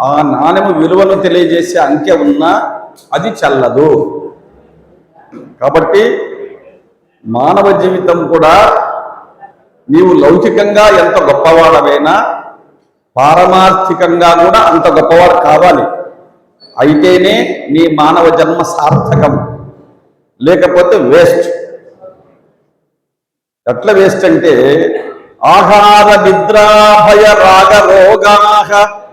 ఆ నాణ్యము విలువను తెలియజేసే అంకె ఉన్నా అది చల్లదు. కాబట్టి మానవ జీవితం కూడా నీవు లౌకికంగా ఎంత గొప్పవాడవైనా పారమార్థికంగా కూడా అంత గొప్పవాడు కావాలి. అయితేనే నీ మానవ జన్మ సార్థకం. లేకపోతే వేస్ట్. ఎట్లా వేస్ట్ అంటే ఆహార నిద్రాభయ రాగ రోగాహ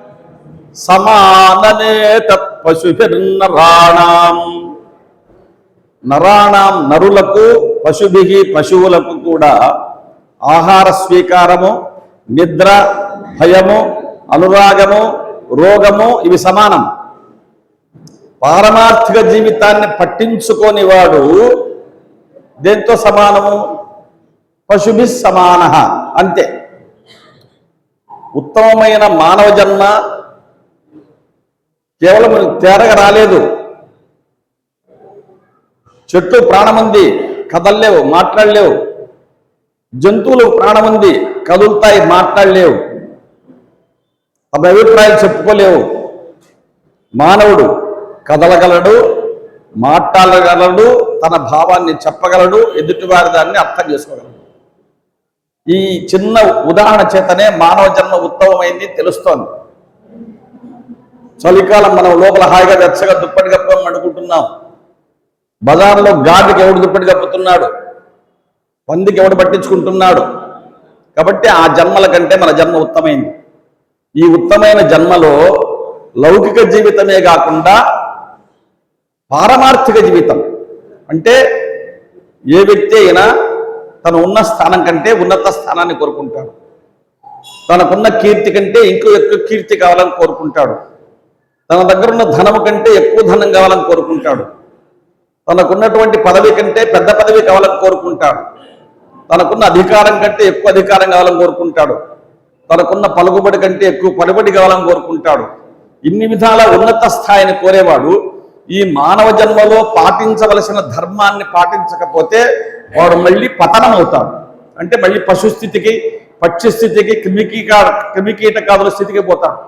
సమాననే తత్పశుభిర్నరాణం నరాణం నరులకు పశుభి పశువులకు కూడా ఆహార స్వీకారము నిద్ర భయము అనురాగము రోగము ఇవి సమానం. పారమార్థిక జీవితాన్ని పట్టించుకోని వాడు దేంతో సమానము? పశుభి సమాన అంతే. ఉత్తమమైన మానవ జన్మ కేవలం తేరగా రాలేదు. చెట్టు ప్రాణముంది కదల్లేవు మాట్లాడలేవు. జంతువులు ప్రాణముంది కదులుతాయి మాట్లాడలేవు. తమ అభిప్రాయాలు చెప్పుకోలేవు. మానవుడు కదలగలడు మాట్లాడగలడు తన భావాన్ని చెప్పగలడు ఎదుటివారి దాన్ని అర్థం చేసుకోగలడు. ఈ చిన్న ఉదాహరణ చేతనే మానవ జన్మ ఉత్తమమైంది తెలుస్తోంది. చలికాలం మనం లోపల హాయిగా వెచ్చగా దుప్పటి కప్పం అనుకుంటున్నాం బజార్లో గాడికి ఎవడు దుప్పటి కప్పుతున్నాడు? పందికి ఎవడు పట్టించుకుంటున్నాడు? కాబట్టి ఆ జన్మల కంటే మన జన్మ ఉత్తమైంది. ఈ ఉత్తమైన జన్మలో లౌకిక జీవితమే కాకుండా పారమార్థిక జీవితం. అంటే ఏ వ్యక్తి అయినా తను ఉన్న స్థానం కంటే ఉన్నత స్థానాన్ని కోరుకుంటాడు. తనకున్న కీర్తి కంటే ఇంకో ఎక్కువ కీర్తి కావాలని కోరుకుంటాడు. తన దగ్గర ఉన్న ధనము కంటే ఎక్కువ ధనం కావాలని కోరుకుంటాడు. తనకున్నటువంటి పదవి కంటే పెద్ద పదవి కావాలని కోరుకుంటాడు. తనకున్న అధికారం కంటే ఎక్కువ అధికారం కావాలని కోరుకుంటాడు. తనకున్న పలుకుబడి కంటే ఎక్కువ పలుబడి కావాలని కోరుకుంటాడు. ఇన్ని విధాల ఉన్నత స్థాయిని కోరేవాడు ఈ మానవ జన్మలో పాటించవలసిన ధర్మాన్ని పాటించకపోతే వాడు మళ్ళీ పతనం అవుతాడు అంటే మళ్ళీ పశుస్థితికి పక్షి స్థితికి క్రిమికీకా క్రిమికీటకాదుల స్థితికి పోతాడు.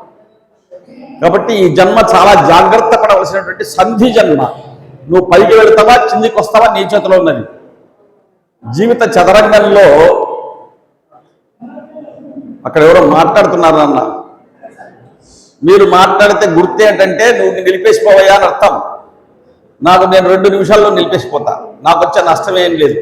కాబట్టి ఈ జన్మ చాలా జాగ్రత్త పడవలసినటువంటి సంధి జన్మ. నువ్వు పైకి వెళ్తావా కిందికి వస్తావా నీ చేతిలో ఉన్నది. జీవిత చదరంగంలో అక్కడ ఎవరో మాట్లాడుతున్నారు అన్న మీరు మాట్లాడితే గుర్తు ఏంటంటే నువ్వు నిలిపేసిపోవయ్యా అని అర్థం. నాకు నేను రెండు నిమిషాల్లో నిలిపేసిపోతా. నాకు వచ్చే నష్టం ఏం లేదు.